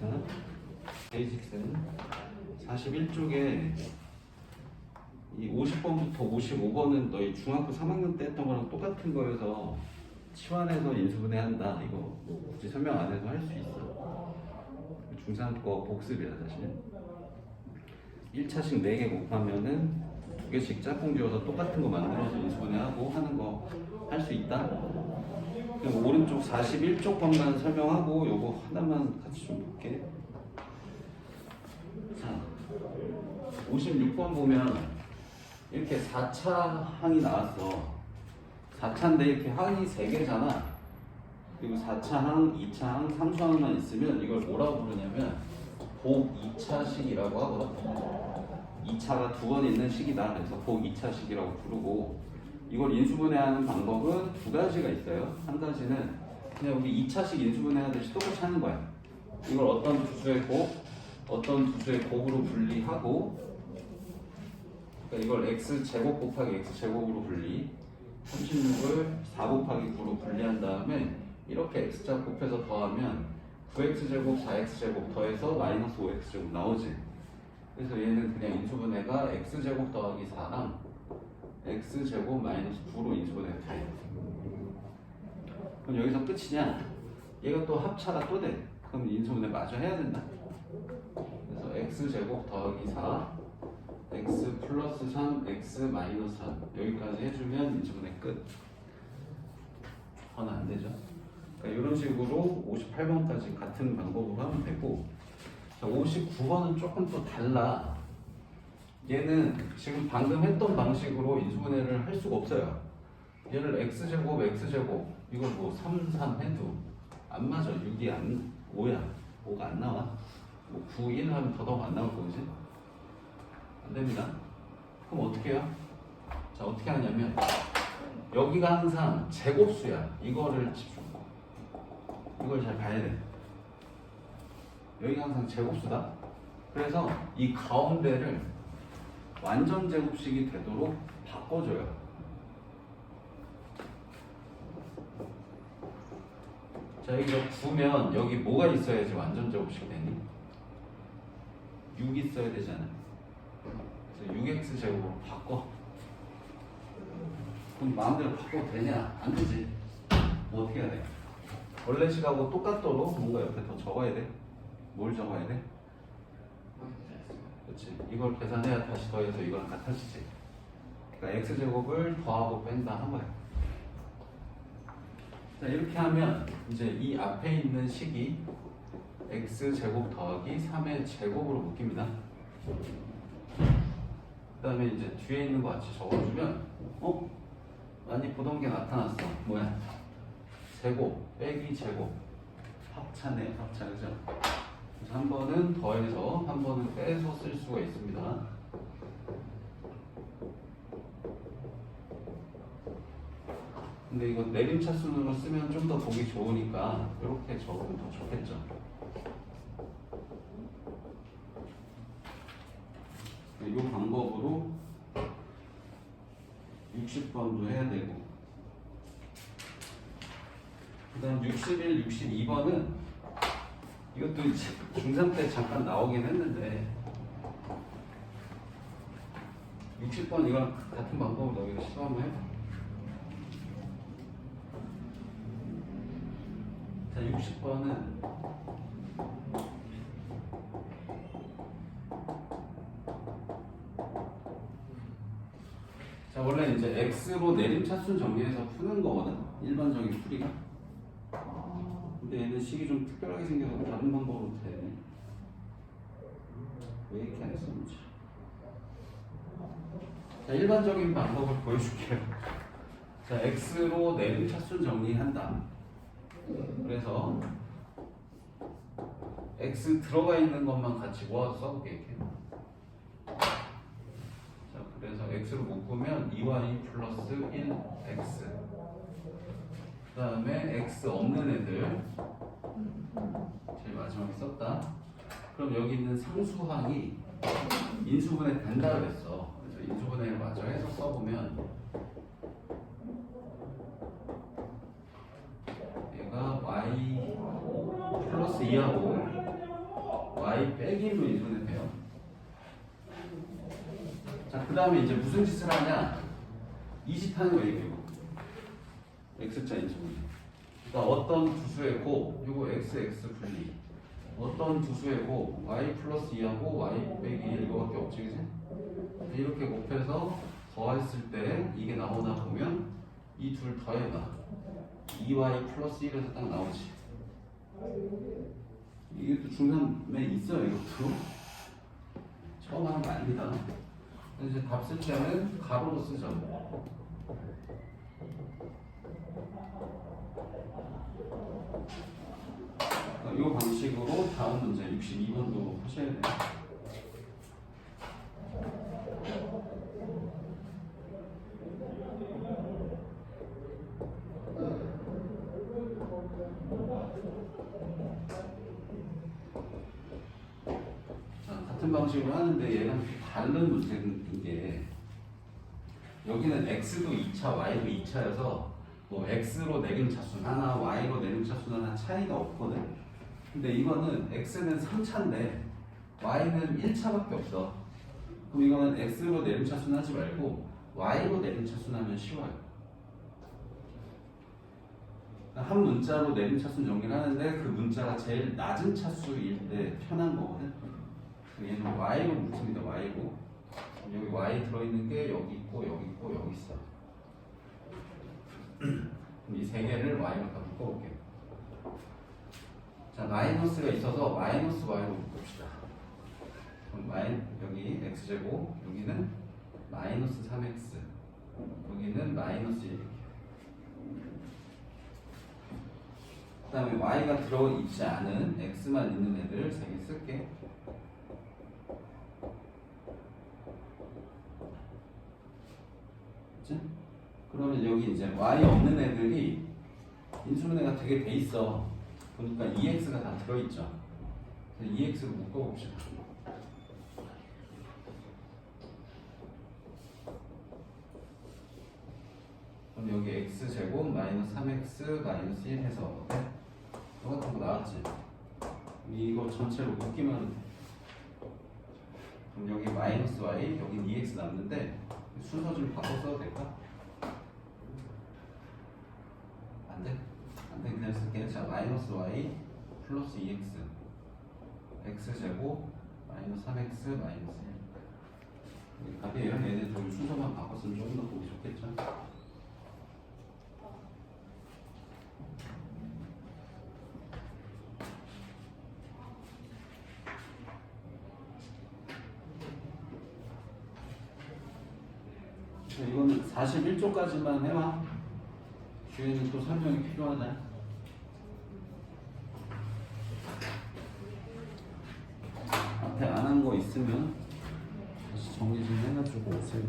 자, 베이직스는 41쪽에 이 50번부터 55번은 너희 중학교 3학년 때 했던 거랑 똑같은 거여서 치환해서 인수분해 한다. 이거 뭐 굳이 설명 안 해도 할 수 있어. 중3 거 복습이야 사실. 1차씩 4개 곱하면은 두 개씩 짝꿍 지어서 똑같은 거 만들어서 인수분해하고 하는 거 할 수 있다. 오른쪽 41쪽 것만 설명하고 요거 하나만 같이 좀 볼게. 자, 56번 보면 이렇게 4차 항이 나왔어. 4차인데 이렇게 항이 3개잖아. 그리고 4차 항, 2차 항, 3수 항만 있으면 이걸 뭐라고 부르냐면 복 2차식이라고 하거든. 2차가 두 번 있는 식이다. 그래서 복 2차식이라고 부르고 이걸 인수분해하는 방법은 두 가지가 있어요. 한 가지는 그냥 우리 2차식 인수분해하듯이 똑같이 하는 거야. 이걸 어떤 두수의 곱, 어떤 두수의 곱으로 분리하고 그러니까 이걸 x 제곱 곱하기 x 제곱으로 분리 36을 4 곱하기 9로 분리한 다음에 이렇게 x자 곱해서 더하면 9x 제곱 4x 제곱 더해서 마이너스 5x 제곱 나오지 그래서 얘는 그냥 인수분해가 x 제곱 더하기 4랑 x 제곱 마이너스 9로 인수분해가 돼 그럼 여기서 끝이냐 얘가 또 합차가 또 돼. 그럼 인수분해 마저 해야 된다. 그래서 x 제곱 더하기 4 x 플러스 3 x 마이너스 3 여기까지 해주면 인수분해 끝. 그건 안 되죠? 그러니까 이런 식으로 58번까지 같은 방법으로 하면 되고 자, 59번은 조금 또 달라 얘는 지금 방금 했던 방식으로 인수분해를 할 수가 없어요. 얘를 x제곱 x제곱 이걸 뭐 3, 3 해도 안 맞아. 6이 안 5야. 5가 안 나와. 뭐 9, 1 하면 더더욱 안 나올 거지. 안 됩니다. 그럼 어떻게 해요? 자 어떻게 하냐면 여기가 항상 제곱수야. 이거를 집중. 이걸 잘 봐야 돼. 여기가 항상 제곱수다. 그래서 이 가운데를 완전 제곱식이 되도록 바꿔줘요 자 여기가 9면 여기 뭐가 있어야지 완전 제곱식 되니? 6 있어야 되잖아 그래서 6x 제곱으로 바꿔 그럼 마음대로 바꿔도 되냐? 안 되지 뭐 어떻게 해야 돼? 원래 식하고 똑같도록 뭔가 옆에 더 적어야 돼? 뭘 적어야 돼? 그렇지 이걸 계산해야 다시 더해서 이거랑 같아지지 그러니까 x제곱을 더하고 뺀다 한 거야 자 이렇게 하면 이제 이 앞에 있는 식이 x제곱 더하기 3의 제곱으로 묶입니다 그 다음에 이제 뒤에 있는 거 같이 적어주면 어? 많이 보던 게 나타났어 뭐야? 제곱 빼기 제곱 합차네 합차 그죠? 한 번은 더해서 한 번은 빼서 쓸 수가 있습니다. 근데 이거 내림차순으로 쓰면 좀 더 보기 좋으니까 이렇게 적으면 더 좋겠죠. 이 방법으로 60번도 해야 되고 그 다음 61, 62번은 이것도 이제 중3 때 잠깐 나오긴 했는데 60번 이거랑 같은 방법으로 너희가 시도 한번 해봐. 자 60번은 자 원래 이제 x로 내림 차순 정리해서 푸는 거거든. 일반적인 풀이가 얘는 식이 좀 특별하게 생겨서 다른 방법으로 돼. 왜 이렇게 안 했었는지. 자, 일반적인 방법을 보여줄게요. 자, x로 내림 차순 정리한다. 그래서 x 들어가 있는 것만 같이 모아서 써볼게 이렇게. 자, 그래서 x로 묶으면 2y 플러스 1x. 그 다음에 x 없는 애들 제일 마지막에 썼다 그럼 여기 있는 상수항이 인수분해 된다 그랬어 그래서 인수분해를 마저 해서 써보면 얘가 y 플러스 2하고 y 빼기 1로 인수분해 돼요. 자, 그 다음에 이제 무슨 짓을 하냐? 이 짓 하는 거예요, 이거. X자 인수분해. 그러니까 어떤 두 수의 고, 이거 x, x 분리. 어떤 두 수의 고, y 플러스 2하고 y 빼기 1 이거밖에 없지, 그지? 이렇게 곱해서 더했을 때 이게 나오나 보면 이 둘 더해봐. 2y 플러스 1에서 딱 나오지. 이게 또 중간에 있어요, 이것도. 처음 하는 거 아닙니다. 이제 답 쓸 때는 가로로 쓰죠. 이 방식으로 다음 문제 62번도 하셔야 돼요. 자, 같은 방식으로 하는데 얘랑 좀 다른 문제인 게 여기는 x도 2차, y도 2차여서 뭐 x로 내림 차수 하나, y로 내림 차수는 하나 차이가 없거든. 근데 이거는 x는 3차인데 y는 1차밖에 없어. 그럼 이거는 x로 내림 차수는 하지 말고 y로 내림 차수는 하면 쉬워요. 한 문자로 내림 차수는 정리를 하는데 그 문자가 제일 낮은 차수일 때 편한 거거든. 얘는 y로 묻습니다. y로. 여기 y 들어있는 게 여기 있고 여기 있고 여기 있어. 이 세 개를 y로 다 묶어볼게요. 자 마이너스가 있어서 마이너스 y로 묶읍시다. 그럼 마이 여기 x 제곱 여기는 마이너스 3x 여기는 마이너스 1 이렇게. 그다음에 y가 들어 있지 않은 x만 있는 애들 세 개 쓸게. 그치? 그러면 여기 이제 y 없는 애들이 인수분해가 되게 돼 있어. 보니까 2x가 다 들어있죠. 그래서 2x로 묶어봅시다. 그럼 여기 x 제곱 마이너스 3x 마이너스 1 해서 네? 똑같은 거 나왔지? 이거 전체로 묶기만 돼. 그럼 여기 마이너스 y 여기 2x 남는데 순서 좀 바꿔 써도 될까? 안 돼? 안 돼, 그냥 쓸게. 자, 마이너스 y 플러스 2x x 제곱 마이너스 3x 마이너스 1 답이에요. 얘네 좀 순서만 바꿨으면 조금 더 보기 좋겠죠? 자, 이거는 41조까지만 해봐. 뒤에는 또 설명이 필요하다. 앞에 안 한 거 있으면 다시 정리 좀 해가지고 오세요.